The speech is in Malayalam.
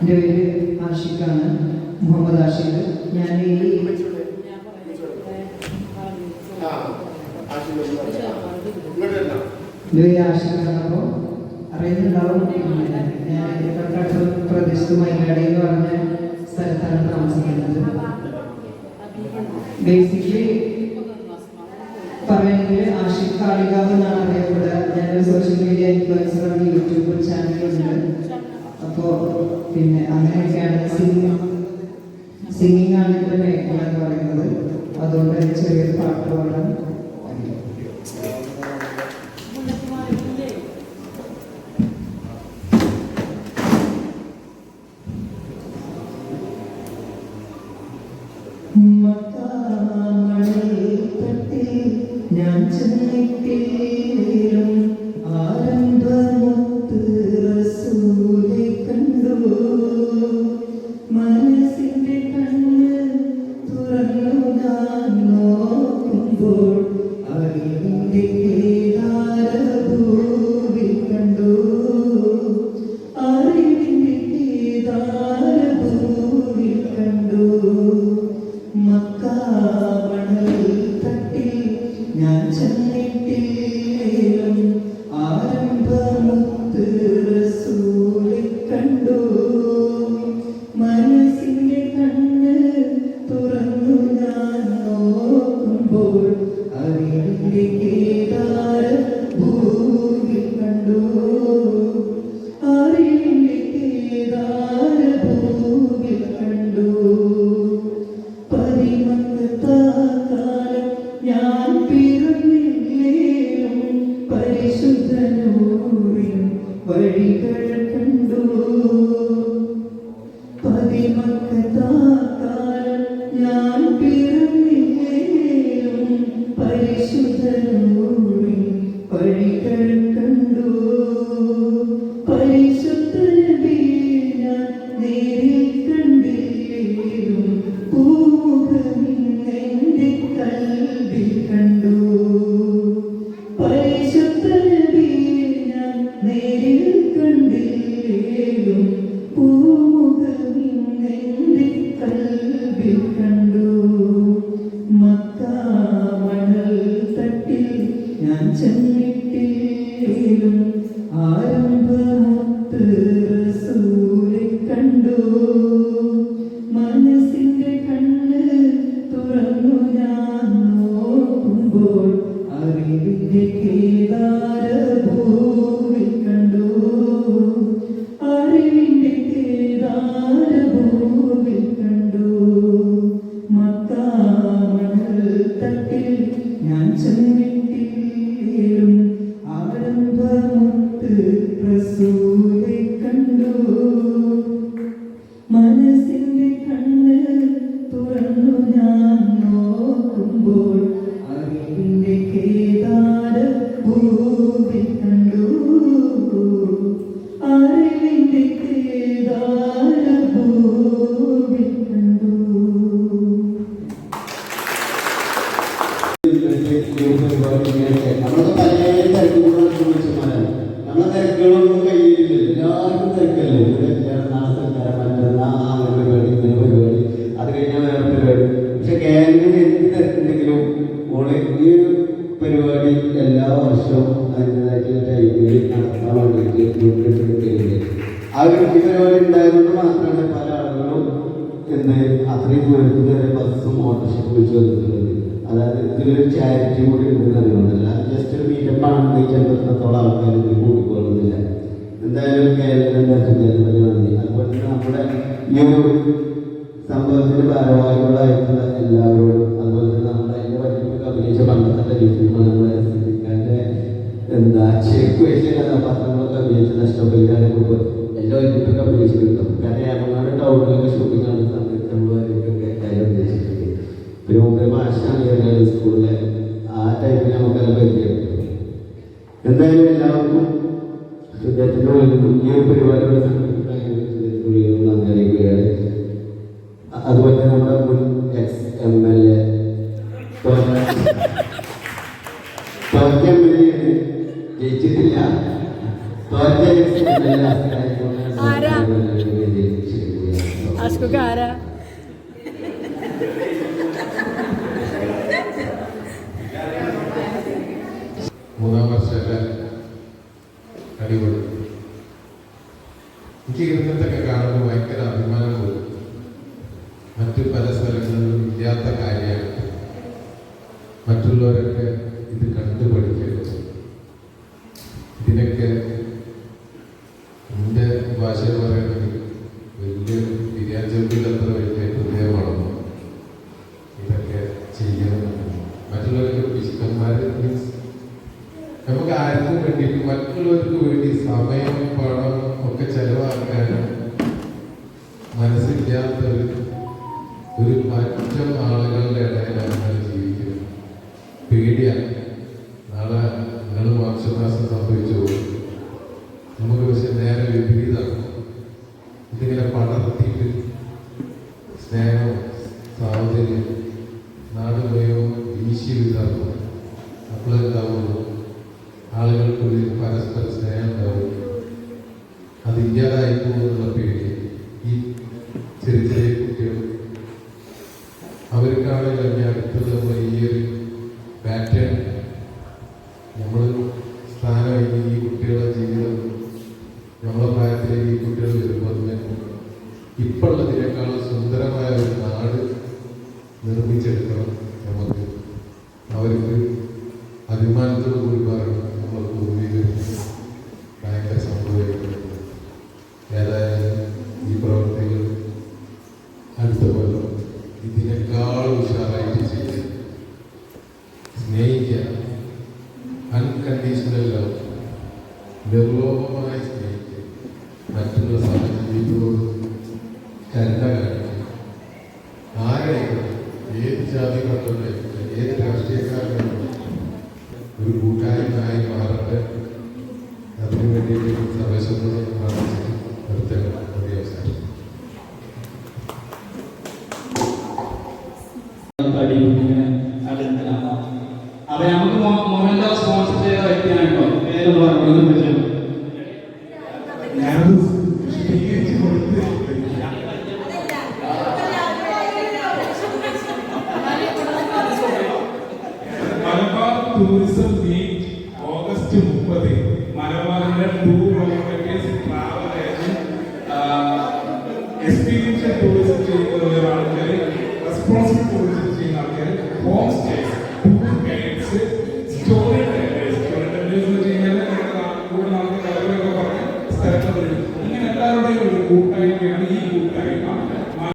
എന്റെ പേര് ആഷിഖാണ് മുഹമ്മദ് ആഷിഖ്. ഞാൻ ഈ എന്റെ പേര് ആഷിഖാണ് അപ്പോൾ അറിയുന്നുണ്ടാവും. ഞാൻ തൊട്ടടുത്ത പ്രദേശത്ത് മൈലാടി എന്ന് പറഞ്ഞ സ്ഥലത്താണ് താമസിക്കുന്നത്. ബേസിക്കലി പറയുന്നത് ആഷിഖ് കാളികാവ് എന്നാണ് അറിയപ്പെടുക. ഞാനൊരു സോഷ്യൽ മീഡിയ ഇൻഫ്ലുവൻസറാണ് യൂട്യൂബ് ചാനലുണ്ട് അപ്പോൾ പിന്നെ അങ്ങനെയൊക്കെയാണ് സിംഗിങ് സിംഗിങ് ആണ് എന്റെ മേഖല എന്ന് പറയുന്നത്. അതുകൊണ്ട് എനിക്ക് ചെറിയൊരു പാട്ട് പാടാൻ ഞാൻ നേരിൽ കണ്ടില്ലേലും do എന്ത് അത്രയും ദൂരത്തിൽ വരെ ബസ്സും ഓട്ടോറിക്ഷ വിളിച്ചു വന്നിട്ടുള്ളത്. അതായത് ഇതിലൊരു ചാരിറ്റി കൂടി ഉണ്ടെന്ന് അല്ലാതെ ജസ്റ്റ് ഒരു മീറ്റപ്പ് ആണെങ്കിൽ പറ്റുന്നത്തോളം ആൾക്കാർ ഇതിൽ കൂടിക്കൊള്ളുന്നില്ല എന്തായാലും കേരളം നന്ദി അതുപോലെ തന്നെ നമ്മുടെ ഈ ഒരു സംഭവത്തിന്റെ ഭാരവാഹികളായിട്ടുള്ള എല്ലാവരോടും അതുപോലെ തന്നെ നമ്മുടെ അതിന്റെ വലിയ അഭിനയിച്ച പണ്ടത്തെ രീതിയിലുള്ള നമ്മുടെ സിദ്ദിഖാന്റെ എന്താ ചെക്ക് വെച്ച കഥാപാത്രങ്ങളൊക്കെ അഭിനയിച്ച നഷ്ടപരിഹാര എല്ലാം എല്ലാ വലിയൊക്കെ അഭിനയിച്ചിട്ടുണ്ട് കാരണം മാഷാണ് ഏറിയാലും സ്കൂളിലെ ആ ടൈമിൽ നമുക്കെല്ലാം പരിചയപ്പെട്ടു എന്തായാലും എല്ലാവർക്കും ഹൃദയത്തിന്റെ ഉള്ളിൽ ഈ ഒരു പരിപാടിയുടെ നന്ദി അറിയിക്കുകയാണ്. അതുപോലെ നമ്മുടെ മുൻ എക്സ് എം എൽ എ തോറ്റ എം എൽ എ ജയിച്ചിട്ടില്ല. തോറ്റ എക്സ് എം എൽ എ ആരാ? ആരാ? ചോട്ടിയിൽ അത്ര വലിയ ഹൃദയമാണെന്ന് ഇതൊക്കെ ചെയ്യണം മറ്റുള്ളവർക്ക് പിശുക്കന്മാർ മീൻസ് നമുക്ക് ആർക്കും വേണ്ടിയിട്ട് മറ്റുള്ളവർക്ക് വേണ്ടി സമയം പണം ഒക്കെ ചെലവാക്കാനും മനസ്സില്ലാത്ത ഒരു ഒരു പറ്റം ആളുകളുടെ ഇടയിലാണ് കുട്ടികൾ അവർക്കാണെങ്കിൽ അതിന്റെ അടുത്തത് ഈ ഒരു പാറ്റേൺ. നമ്മൾ സ്ഥാനം ഈ കുട്ടികളുടെ ജീവിതം നമ്മളെ പ്രായത്തിലേക്ക് ഈ കുട്ടികൾ വരുമ്പോൾ ഇപ്പോഴുള്ളതിനേക്കാളും സുന്ദരമായ ഒരു നാട് നിർമ്മിച്ചെടുക്കണം. കരുണ കാണിക്കുക ആരായിക്കോട്ടെ ഏത് ജാതി മതമായിക്കോട്ടെ ഏത് രാഷ്ട്രീയക്കാരനായിക്കോട്ടെ ഒരു കൂട്ടായ്മയായി മാറട്ടെ അതിനു വേണ്ടിയിട്ട് സർവശക്തനെ പ്രാർത്ഥിച്ച് നിർത്തണം മതി അവസാനം ഇങ്ങനെ അടുത്തലാണ് അപ്പൊ നമുക്ക് മൊമെന്റോ poluição